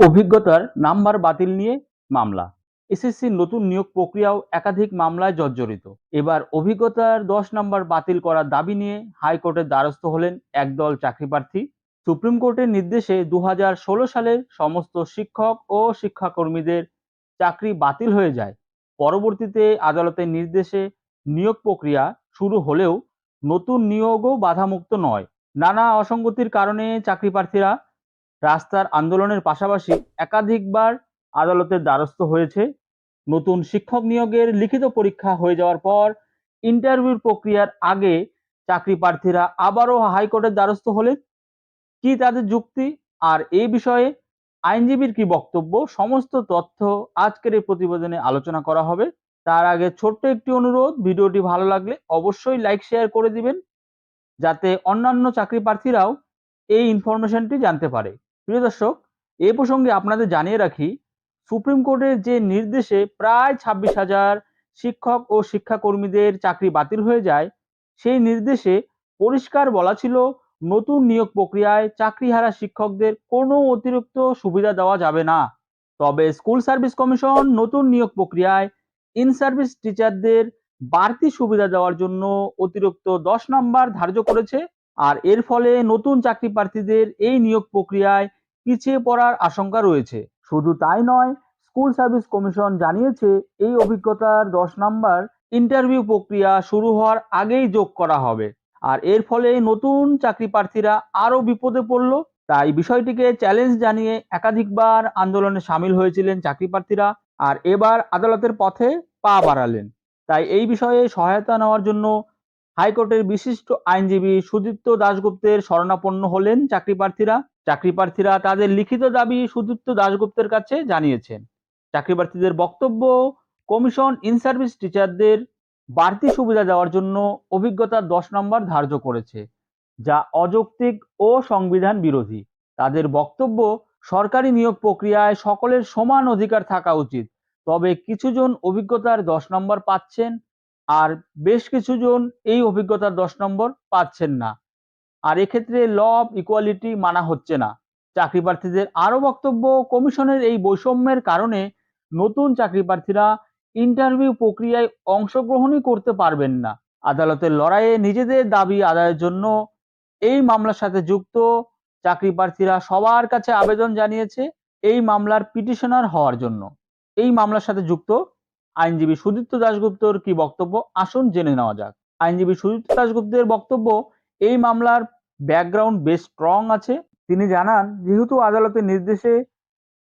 অভিজ্ঞতার নাম্বার বাতিল নিয়ে মামলা। এসএসসির নতুন নিয়োগ প্রক্রিয়াও একাধিক মামলায় জর্জরিত। এবার অভিজ্ঞতার দশ নম্বর বাতিল করার দাবি নিয়ে হাইকোর্টের দ্বারস্থ হলেন একদল চাকরিপ্রার্থী সুপ্রিম কোর্টের নির্দেশে দু সালের সমস্ত শিক্ষক ও শিক্ষাকর্মীদের চাকরি বাতিল হয়ে যায়। পরবর্তীতে আদালতের নির্দেশে নিয়োগ প্রক্রিয়া শুরু হলেও নতুন নিয়োগও বাধামুক্ত নয়। নানা অসঙ্গতির কারণে চাকরিপ্রার্থীরা রাস্তার আন্দোলনের পাশাপাশি একাধিকবার আদালতের দ্বারস্থ হয়েছে। নতুন শিক্ষক নিয়োগের লিখিত পরীক্ষা হয়ে যাওয়ার পর ইন্টারভিউ প্রক্রিয়ার আগে চাকরি প্রার্থীরা আবারও হাইকোর্টের দ্বারস্থ হলেন। কি তাদের যুক্তি? আর এই বিষয়ে আইনজীবীর কি বক্তব্য? সমস্ত তথ্য আজকের এই প্রতিবেদনে আলোচনা করা হবে। তার আগে ছোট্ট একটি অনুরোধ, ভিডিওটি ভালো লাগলে অবশ্যই লাইক শেয়ার করে দিবেন, যাতে অন্যান্য চাকরি প্রার্থীরাও এই ইনফরমেশনটি জানতে পারে। প্রিয় দর্শক, এ প্রসঙ্গে আপনাদের জানিয়ে রাখি, সুপ্রিম কোর্টের যে নির্দেশে প্রায় ছাব্বিশ হাজার শিক্ষক ও শিক্ষাকর্মীদের চাকরি বাতিল হয়ে যায়, সেই নির্দেশে পরিষ্কার বলা ছিল নতুন নিয়োগ প্রক্রিয়ায় চাকরিহারা শিক্ষকদের কোনো অতিরিক্ত সুবিধা দেওয়া যাবে না। তবে স্কুল সার্ভিস কমিশন নতুন নিয়োগ প্রক্রিয়ায় ইন সার্ভিস টিচারদের বাড়তি সুবিধা দেওয়ার জন্য অতিরিক্ত দশ নম্বর ধার্য করেছে, আর এর ফলে নতুন চাকরি প্রার্থীদের এই নিয়োগ প্রক্রিয়ায় পিছিয়ে পড়ার আশঙ্কা রয়েছে। শুধু তাই নয়, স্কুল সার্ভিস কমিশন জানিয়েছে, এই অভিজ্ঞতার দশ নম্বর ইন্টারভিউ প্রক্রিয়া শুরু হওয়ার আগেই যোগ করা হবে। আর এর ফলে নতুন চাকরি প্রার্থীরা আরও বিপদে পড়ল। তাই বিষয়টিকে চ্যালেঞ্জ জানিয়ে একাধিকবার আন্দোলনে সামিল হয়েছিলেন চাকরি প্রার্থীরা আর এবার আদালতের পথে পা বাড়ালেন। তাই এই বিষয়ে সহায়তা নেওয়ার জন্য হাইকোর্টের বিশিষ্ট আইনজীবী সুদীপ্ত দাশগুপ্তের শরণাপন্ন হলেন চাকরি প্রার্থীরা। চাকরি প্রার্থীরা তাদের লিখিত দাবি সুদীপ্ত দাশগুপ্তের কাছে জানিয়েছেন। চাকরি প্রার্থীদের বক্তব্য, কমিশন ইন সার্ভিস টিচারদের বাড়তি সুবিধা দেওয়ার জন্য অভিজ্ঞতার দশ নম্বর ধার্য করেছে, যা অযৌক্তিক ও সংবিধান বিরোধী। তাদের বক্তব্য, সরকারি নিয়োগ প্রক্রিয়ায় সকলের সমান অধিকার থাকা উচিত, তবে কিছুজন অভিজ্ঞতার দশ নম্বর পাচ্ছেন, আর বেশ কিছুজন এই অভিজ্ঞতার দশ নম্বর পাচ্ছেন না। আর এক্ষেত্রে ল অফ ইকুয়ালিটি মানা হচ্ছে না। চাকরি প্রার্থীদের আরও বক্তব্য, কমিশনের এই বৈষম্যের কারণে নতুন চাকরি প্রার্থীরা ইন্টারভিউ প্রক্রিয়ায় অংশগ্রহণই করতে পারবেন না। আদালতের লড়াইয়ে নিজেদের দাবি আদায়ের জন্য এই মামলার সাথে যুক্ত চাকরি প্রার্থীরা সবার কাছে আবেদন জানিয়েছে এই মামলার পিটিশনার হওয়ার জন্য। এই মামলার সাথে যুক্ত আইনজীবী সুদীপ্ত দাশগুপ্তর কি বক্তব্য? আসুন জেনে নেওয়া যাক। আইনজীবী সুদীপ্ত দাশগুপ্তের বক্তব্য এই মামলার ব্যাকগ্রাউন্ড বেশ স্ট্রং আছে। তিনি জানান, যেহেতু আদালতের নির্দেশে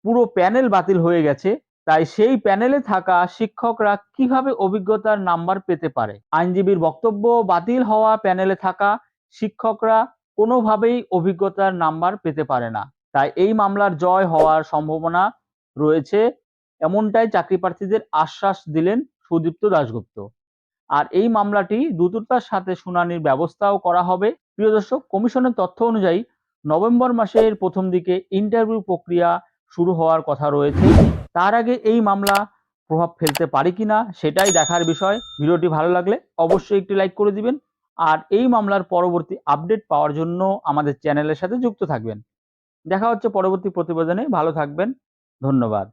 পুরো প্যানেল বাতিল হয়ে গেছে, তাই সেই প্যানেলে থাকা শিক্ষকরা কীভাবে অভিজ্ঞতার নাম্বার পেতে পারে? আইনজীবীর বক্তব্য বাতিল হওয়া প্যানেলে থাকা শিক্ষকরা কোনোভাবেই অভিজ্ঞতার নাম্বার পেতে পারে না। তাই এই মামলার জয় হওয়ার সম্ভাবনা রয়েছে। এমনটাই চাকরি প্রার্থীদের আশ্বাস দিলেন সুদীপ্ত দাশগুপ্ত। আর এই মামলাটি দ্রুততার সাথে শুনানির ব্যবস্থাও করা হবে। প্রিয় দর্শক, কমিশনের তথ্য অনুযায়ী নভেম্বর মাসের প্রথম দিকে ইন্টারভিউ প্রক্রিয়া শুরু হওয়ার কথা রয়েছে। তার আগে এই মামলা প্রভাব ফেলতে পারে কিনা সেটাই দেখার বিষয়। ভিডিওটি ভালো লাগলে অবশ্যই একটি লাইক করে দিবেন। আর এই মামলার পরবর্তী আপডেট পাওয়ার জন্য আমাদের চ্যানেলের সাথে যুক্ত থাকবেন। দেখা হচ্ছে পরবর্তী প্রতিবেদনে। ভালো থাকবেন। ধন্যবাদ।